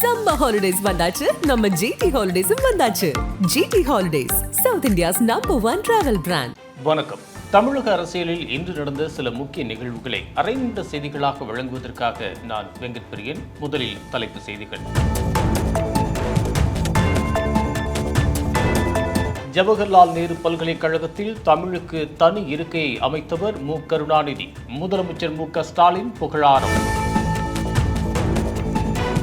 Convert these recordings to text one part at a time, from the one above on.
Summer holidays வந்தாச்சு. நம்ம GT ஹாலிடேஸும் வந்தாச்சு. GT holidays south India's number one travel brand வணக்கம். தமிழக அரசியலில் இன்று நடந்த சில முக்கிய நிகழ்வுகளை அரைநின்ற செய்திகளாக வழங்குவதற்காக நான் வெங்கட் பிரியன். முதலில் தலைப்பு செய்திகள். ஜவஹர்லால் நேரு பல்கலைக்கழகத்தில் தமிழுக்கு தனி இருக்கையை அமைத்தவர் மு. கருணாநிதி. முதலமைச்சர் மு. க. ஸ்டாலின் புகழாரம்.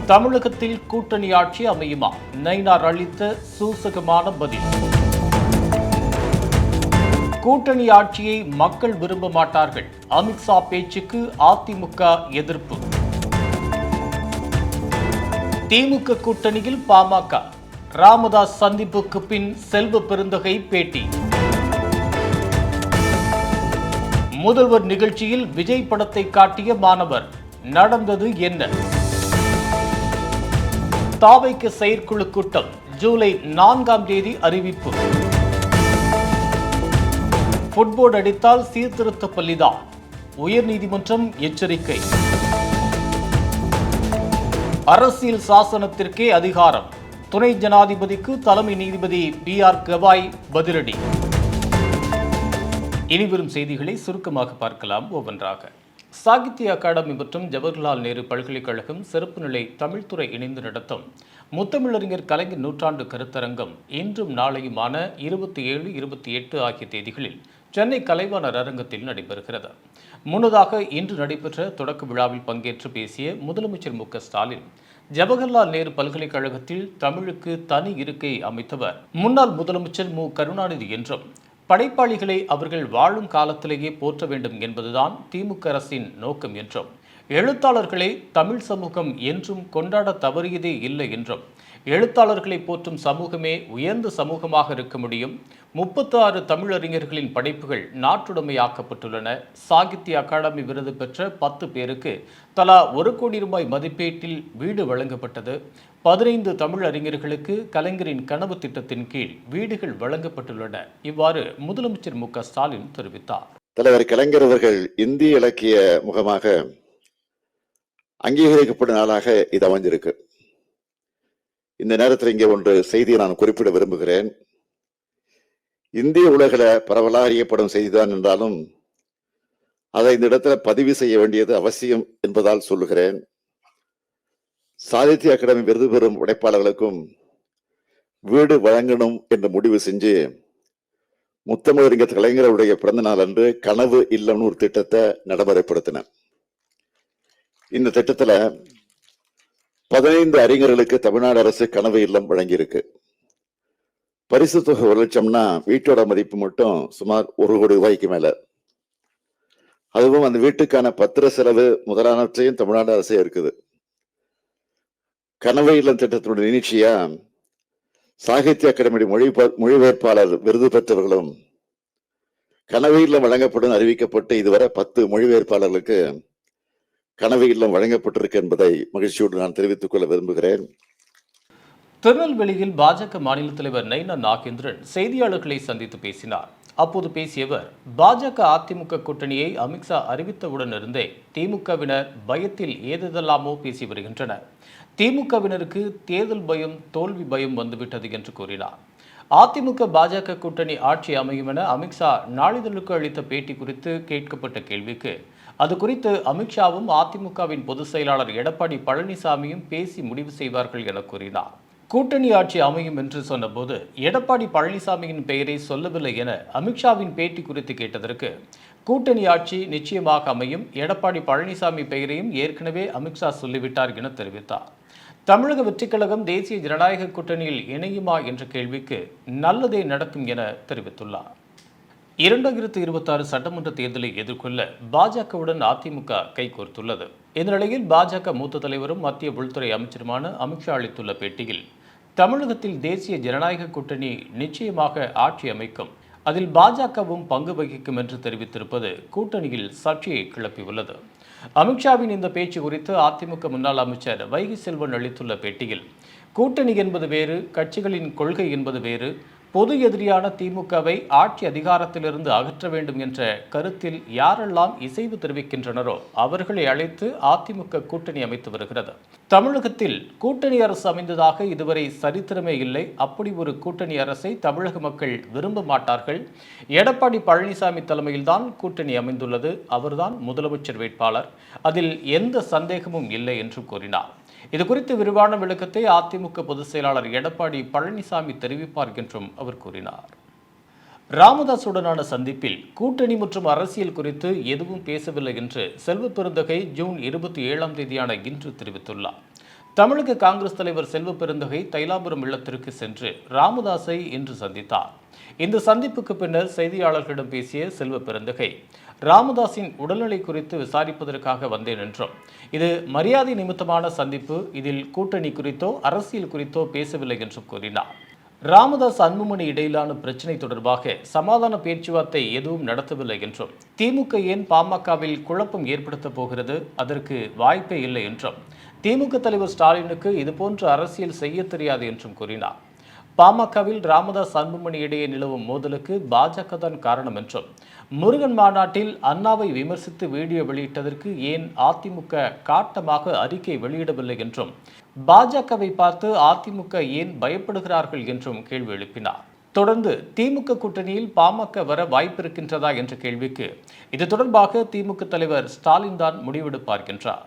தமிழகத்தில் கூட்டணி ஆட்சி அமையுமா? நைனார் அளித்த சூசகமான பதில். கூட்டணி ஆட்சியை மக்கள் விரும்ப மாட்டார்கள். அமித்ஷா பேச்சுக்கு அதிமுக எதிர்ப்பு. திமுக கூட்டணியில் பாமக. ராமதாஸ் சந்திப்புக்கு பின் செல்வ பெருந்தகை பேட்டி. முதல்வர் நிகழ்ச்சியில் விஜய் படத்தை காட்டிய மாணவர். நடந்தது என்ன? தாவைக்கு செயற்குழு கூட்டம் ஜூலை நான்காம் தேதி அறிவிப்பு. ஃபுட்போர்டு அடித்தால் சீர்திருத்த பள்ளிதான் உயர்நீதிமன்றம் எச்சரிக்கை. அரசியல் சாசனத்திற்கே அதிகாரம் துணை ஜனாதிபதிக்கு தலைமை நீதிபதி பி ஆர் கவாய் பதிலடி. இனிவரும் செய்திகளை சுருக்கமாக பார்க்கலாம் ஒவ்வொன்றாக. சாகித்ய அகாடமி மற்றும் ஜவஹர்லால் நேரு பல்கலைக்கழகம் சிறப்பு நிலை தமிழ்துறை இணைந்து நடத்தும் முத்தமிழறிஞர் கலைஞர் நூற்றாண்டு கருத்தரங்கம் இன்றும் நாளையுமான இருபத்தி ஏழு இருபத்தி எட்டு ஆகிய தேதிகளில் சென்னை கலைவாணர் அரங்கத்தில் நடைபெறுகிறது. முன்னதாக இன்று நடைபெற்ற தொடக்க விழாவில் பங்கேற்று பேசிய முதலமைச்சர் மு க ஸ்டாலின் ஜவஹர்லால் நேரு பல்கலைக்கழகத்தில் தமிழுக்கு தனி இருக்கை அமைத்தவர் முன்னாள் முதலமைச்சர் மு கருணாநிதி என்றும் படைப்பாளிகளை அவர்கள் வாழும் காலத்திலேயே போற்ற வேண்டும் என்பதுதான் திமுக அரசின் நோக்கம் என்றும் எழுத்தாளர்களை தமிழ் சமூகம் என்றும் கொண்டாட தவறியதே இல்லை என்றும் எழுத்தாளர்களை போற்றும் சமூகமே உயர்ந்த சமூகமாக இருக்க முடியும். முப்பத்தி ஆறு தமிழறிஞர்களின் படைப்புகள் நாட்டுடைமையாக்கப்பட்டுள்ளன. சாகித்ய அகாடமி விருது பெற்ற பத்து பேருக்கு தலா ஒரு கோடி ரூபாய் மதிப்பீட்டில் வீடு வழங்கப்பட்டது. பதினைந்து தமிழ் அறிஞர்களுக்கு கலைஞரின் கனவு திட்டத்தின் கீழ் வீடுகள் வழங்கப்பட்டுள்ளன. இவ்வாறு முதலமைச்சர் மு க ஸ்டாலின் தெரிவித்தார். தலைவர் கலைஞர் அவர்கள் இந்திய இலக்கிய முகமாக அங்கீகரிக்கப்படும் நாளாக இது அமைஞ்சிருக்கு. இந்த நேரத்தில் இங்கே ஒன்று செய்தியை நான் குறிப்பிட விரும்புகிறேன். இந்திய உலகில பரவலாக அறியப்படும் செய்திதான் என்றாலும் அதை இந்த இடத்துல பதிவு செய்ய வேண்டியது அவசியம் என்பதால் சொல்லுகிறேன். சாகித்ய அகாடமி விருது பெறும் உடைப்பாளர்களுக்கும் வீடு வழங்கணும் என்று முடிவு செஞ்சு முத்தமிழறிஞர் கலைஞருடைய பிறந்த நாள் அன்று கனவு இல்லம்னு ஒரு திட்டத்தை நடைமுறைப்படுத்தின இந்த திட்டத்துல பதினைந்து அறிஞர்களுக்கு தமிழ்நாடு அரசு கனவு இல்லம் வழங்கியிருக்கு. பரிசு தொகை ஒரு லட்சம்னா வீட்டோட மதிப்பு மட்டும் சுமார் ஒரு கோடி ரூபாய்க்கு மேல. அதுவும் அந்த வீட்டுக்கான பத்திர செலவு முதலானவற்றையும் தமிழ்நாடு அரசே இருக்குது கனவு இல்லம் திட்டத்தினுடைய நிகழ்ச்சியா சாகித்ய அகாடமி மொழி மொழிபெயர்ப்பாளர் விருது பெற்றவர்களும் கனவையில் இல்லம் வழங்கப்படும் அறிவிக்கப்பட்டு இதுவரை பத்து மொழிபெயர்ப்பாளர்களுக்கு கனவு இல்லம் வழங்கப்பட்டிருக்கு என்பதை மகிழ்ச்சியோடு நான் தெரிவித்துக் கொள்ள விரும்புகிறேன். திருநெல்வேலியில் பாஜக மாநில தலைவர் நைனா நாகேந்திரன் செய்தியாளர்களை சந்தித்து பேசினார். அப்போது பேசியவர் பாஜக அதிமுக கூட்டணியை அமித்ஷா அறிவித்தவுடன் இருந்தே திமுகவினர் பயத்தில் ஏதெல்லாமோ பேசி வருகின்றனர். திமுகவினருக்கு தேர்தல் பயம் தோல்வி பயம் வந்துவிட்டது என்று கூறினார். அதிமுக பாஜக கூட்டணி ஆட்சி அமையும் என அமித்ஷா நாளிதழுக்கு அளித்த பேட்டி குறித்து கேட்கப்பட்ட கேள்விக்கு அது குறித்து அமித்ஷாவும் அதிமுகவின் பொதுச் செயலாளர் எடப்பாடி பழனிசாமியும் பேசி முடிவு செய்வார்கள் என கூறினார். கூட்டணி ஆட்சி அமையும் என்று சொன்னபோது எடப்பாடி பழனிசாமியின் பெயரை சொல்லவில்லை என அமித்ஷாவின் பேட்டி குறித்து கேட்டதற்கு கூட்டணி ஆட்சி நிச்சயமாக அமையும் எடப்பாடி பழனிசாமி பெயரையும் ஏற்கனவே அமித்ஷா சொல்லிவிட்டார் என தெரிவித்தார். தமிழக வெற்றிக்கழகம் தேசிய ஜனநாயக கூட்டணியில் இணையுமா என்ற கேள்விக்கு நல்லதே நடக்கும் என தெரிவித்துள்ளார். இரண்டாயிரத்து இருபத்தாறு சட்டமன்ற தேர்தலை எதிர்கொள்ள பாஜகவுடன் அதிமுக கைகோர்த்துள்ளது. இந்த நிலையில் பாஜக மூத்த தலைவரும் மத்திய உள்துறை அமைச்சருமான அமித்ஷா அளித்துள்ள பேட்டியில் தமிழகத்தில் தேசிய ஜனநாயக கூட்டணி நிச்சயமாக ஆட்சி அமைக்கும். அதில் பாஜகவும் பங்கு வகிக்கும் என்று தெரிவித்திருப்பது கூட்டணியில் சர்ச்சையை கிளப்பியுள்ளது. அமித்ஷாவின் இந்த பேச்சு குறித்து அதிமுக முன்னாள் அமைச்சர் வைகை செல்வன் அளித்துள்ள பேட்டியில் கூட்டணி என்பது வேறு கட்சிகளின் கொள்கை என்பது வேறு பொது எதிரியான திமுகவை ஆட்சி அதிகாரத்திலிருந்து அகற்ற வேண்டும் என்ற கருத்தில் யாரெல்லாம் இசைவு தெரிவிக்கின்றனரோ அவர்களை அழைத்து அதிமுக கூட்டணி அமைத்து வருகிறது. தமிழகத்தில் கூட்டணி அரசு அமைந்ததாக இதுவரை சரித்திரமே இல்லை. அப்படி ஒரு கூட்டணி அரசை தமிழக மக்கள் விரும்ப மாட்டார்கள். எடப்பாடி பழனிசாமி தலைமையில்தான் கூட்டணி அமைந்துள்ளது. அவர்தான் முதலமைச்சர் வேட்பாளர். அதில் எந்த சந்தேகமும் இல்லை என்று கூறினார். இது குறித்து விரிவான விளக்கத்தை அதிமுக பொதுச் செயலாளர் எடப்பாடி பழனிசாமி தெரிவிப்பார் என்றும் அவர் கூறினார். ராமதாசுடனான சந்திப்பில் கூட்டணி மற்றும் அரசியல் குறித்து எதுவும் பேசவில்லை என்று செல்வ பெருந்தகை ஜூன் இருபத்தி ஏழாம் தேதியான இன்று தெரிவித்துள்ளார். தமிழக காங்கிரஸ் தலைவர் செல்வ பெருந்தகை தைலாபுரம் இல்லத்திற்கு சென்று ராமதாஸை இன்று சந்தித்தார். இந்த சந்திப்புக்கு பின்னர் செய்தியாளர்களிடம் பேசிய செல்வ பெருந்தகை ராமதாஸின் உடல்நிலை குறித்து விசாரிப்பதற்காக வந்தேன் என்றும் இது மரியாதை நிமித்தமான சந்திப்பு இதில் கூட்டணி குறித்தோ அரசியல் குறித்தோ பேசவில்லை என்றும் கூறினார். ராமதாஸ் அன்புமணி இடையிலான பிரச்சினை தொடர்பாக சமாதான பேச்சுவார்த்தை எதுவும் நடத்தவில்லை என்றும் திமுக ஏன் பாமகவில் குழப்பம் ஏற்படுத்தப் போகிறது அதற்கு வாய்ப்பே இல்லை என்றும் திமுக தலைவர் ஸ்டாலினுக்கு இதுபோன்ற அரசியல் செய்ய தெரியாது என்றும் கூறினார். பாமகவில் ராமதாஸ் அன்புமணி இடையே நிலவும் மோதலுக்கு பாஜக தான் காரணம் என்றும் முருகன் மாநாட்டில் அண்ணாவை விமர்சித்து வீடியோ வெளியிட்டதற்கு ஏன் அதிமுக காட்டமாக அறிக்கை வெளியிடவில்லை என்றும் பாஜகவை பார்த்து அதிமுக ஏன் பயப்படுகிறார்கள் என்றும் கேள்வி எழுப்பினார். தொடர்ந்து திமுக கூட்டணியில் பாமக வர வாய்ப்பிருக்கின்றதா என்ற கேள்விக்கு இது தொடர்பாக திமுக தலைவர் ஸ்டாலின் தான் முடிவெடுப்பார் என்றார்.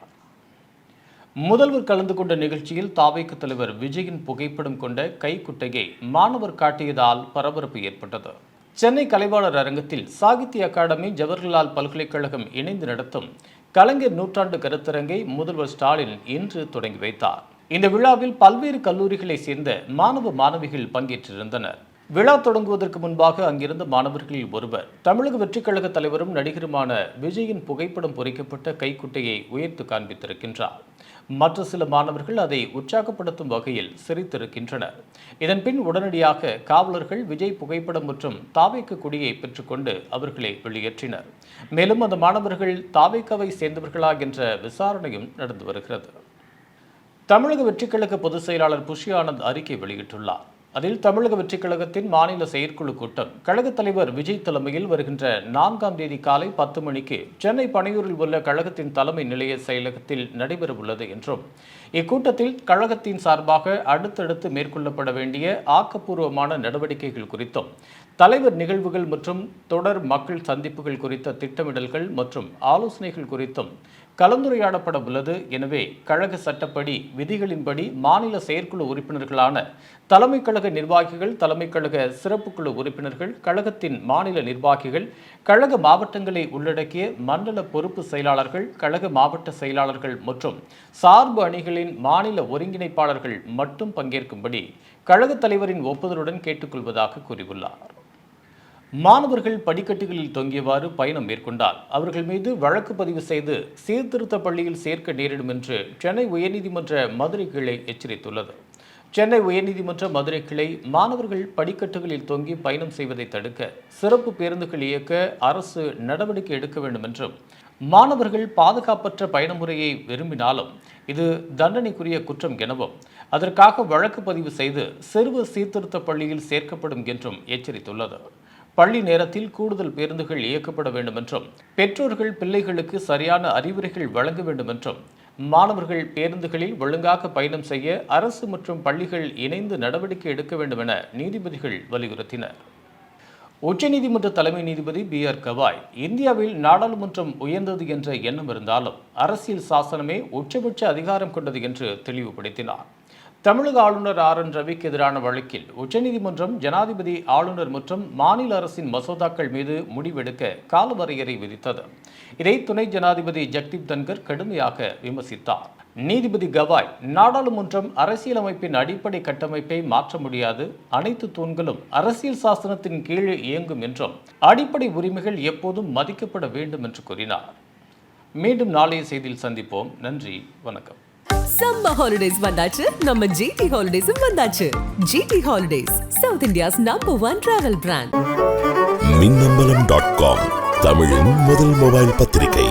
முதல்வர் கலந்து கொண்ட நிகழ்ச்சியில் தாவைக்கு தலைவர் விஜயின் புகைப்படம் கொண்ட கைக்குட்டையை மாணவர் காட்டியதால் பரபரப்பு ஏற்பட்டது. சென்னை கலைவாணர் அரங்கத்தில் சாகித்ய அகாடமி ஜவஹர்லால் பல்கலைக்கழகம் இணைந்து நடத்தும் கலைஞர் நூற்றாண்டு கருத்தரங்கை முதல்வர் ஸ்டாலின் இன்று தொடங்கி வைத்தார். இந்த விழாவில் பல்வேறு கல்லூரிகளைச் சேர்ந்த மாணவ மாணவிகள் பங்கேற்றிருந்தனர். விழா தொடங்குவதற்கு முன்பாக அங்கிருந்த மாணவர்களில் ஒருவர் தமிழக வெற்றிக் கழக தலைவரும் நடிகருமான விஜயின் புகைப்படம் பொறிக்கப்பட்ட கைக்குட்டையை உயர்த்து காண்பித்திருக்கின்றார். மற்ற சில மாணவர்கள் அதை உற்சாகப்படுத்தும் வகையில் சிரித்திருக்கின்றனர். இதன் பின் உடனடியாக காவலர்கள் விஜய் புகைப்படம் மற்றும் தாவேக்கு கொடியை பெற்றுக்கொண்டு அவர்களை வெளியேற்றினர். மேலும் அந்த மாணவர்கள் தாவேக்கவை சேர்ந்தவர்களா என்ற விசாரணையும் நடந்து வருகிறது. தமிழக வெற்றிக்கழக பொதுச் செயலாளர் புஷி ஆனந்த் அறிக்கை வெளியிட்டுள்ளார். அதில் தமிழக வெற்றிக் கழகத்தின் மாநில செயற்குழு கூட்டம். கழகத் தலைவர் விஜய் தலைமையில் வருகின்ற நான்காம் தேதி காலை பத்து மணிக்கு சென்னை பனையூரில் உள்ள கழகத்தின் தலைமை நிலைய செயலகத்தில் நடைபெறவுள்ளது என்றும் இக்கூட்டத்தில் கழகத்தின் சார்பாக அடுத்தடுத்து மேற்கொள்ளப்பட வேண்டிய ஆக்கப்பூர்வமான நடவடிக்கைகள் குறித்தும் தலைவர் நிகழ்வுகள் மற்றும் தொடர் மக்கள் சந்திப்புகள் குறித்த திட்டமிடல்கள் மற்றும் ஆலோசனைகள் குறித்தும் கலந்துரையாடப்பட உள்ளது. எனவே கழக சட்டப்படி விதிகளின்படி மாநில செயற்குழு உறுப்பினர்களான தலைமை கழக நிர்வாகிகள் தலைமை கழக சிறப்பு குழு உறுப்பினர்கள் கழகத்தின் மாநில நிர்வாகிகள் கழக மாவட்டங்களை உள்ளடக்கிய மண்டல பொறுப்பு செயலாளர்கள் கழக மாவட்ட செயலாளர்கள் மற்றும் சார்பு அணிகள் கட்சிகளின் மாநில ஒருங்கிணைப்பாளர்கள் மட்டும் பங்கேற்கும்படி கழகத் தலைவரின் ஒப்புதலுடன் கேட்டுக்கொள்வதாக கூறியுள்ளார். மாணவர்கள் படிக்கட்டுகளில் தொங்கியவாறு பயணம் மேற்கொண்டால் அவர்கள் மீது வழக்கு பதிவு செய்து சீர்திருத்த பள்ளியில் சேர்க்க நேரிடும் என்று சென்னை உயர்நீதிமன்ற மதுரை கிளை எச்சரித்துள்ளது. சென்னை உயர்நீதிமன்ற மதுரை கிளை மாணவர்கள் படிக்கட்டுகளில் தொங்கி பயணம் செய்வதை தடுக்க சிறப்பு பேருந்துகள் இயக்க அரசு நடவடிக்கை எடுக்க வேண்டும் என்றும் மாணவர்கள் பாதுகாப்பற்ற பயணமுறையை விரும்பினாலும் இது தண்டனைக்குரிய குற்றம் எனவும் அதற்காக வழக்கு பதிவு செய்து சிறுவ சீர்திருத்த பள்ளியில் சேர்க்கப்படும் என்றும் எச்சரித்துள்ளது. பள்ளி நேரத்தில் கூடுதல் பேருந்துகள் இயக்கப்பட வேண்டும் என்றும் பெற்றோர்கள் பிள்ளைகளுக்கு சரியான அறிவுரைகள் வழங்க வேண்டும் என்றும் மாணவர்கள் பேருந்துகளில் ஒழுங்காக பயணம் செய்ய அரசு மற்றும் பள்ளிகள் இணைந்து நடவடிக்கை எடுக்க வேண்டும் என நீதிபதிகள் வலியுறுத்தினர். உச்சநீதிமன்ற தலைமை நீதிபதி பி ஆர் கவாய் இந்தியாவில் நாடாளுமன்றம் உயர்ந்தது என்ற எண்ணம் இருந்தாலும் அரசியல் சாசனமே உச்சபட்ச அதிகாரம் கொண்டது என்று தெளிவுபடுத்தினார். தமிழக ஆளுநர் ஆர் என் ரவிக்கு எதிரான வழக்கில் உச்சநீதிமன்றம் ஜனாதிபதி ஆளுநர் மற்றும் மாநில அரசின் மசோதாக்கள் மீது முடிவெடுக்க காலவரையறை விதித்தது. இதை துணை ஜனாதிபதி ஜக்தீப் தன்கர் கடுமையாக விமர்சித்தார். நீதிபதி கவாய் நாடாளுமன்றம் அரசியலமைப்பின் அடிப்படை கட்டமைப்பை மாற்ற முடியாது. அனைத்து தூண்களும் அரசியல் சாசனத்தின் கீழே இயங்கும் என்றும் அடிப்படை உரிமைகள் எப்போதும் மதிக்கப்பட வேண்டும் என்று கூறினார். மீண்டும் நாளைய செய்தியில் சந்திப்போம். நன்றி வணக்கம். சம்மர் ஹாலிடேஸ் வந்தாச்சு. நம்ம ஜிடி ஹாலிடேஸும் வந்தாச்சு. GT holidays south India's number one travel brand Minnambalam dot com தமிழின் முதல் மொபைல் பத்திரிகை.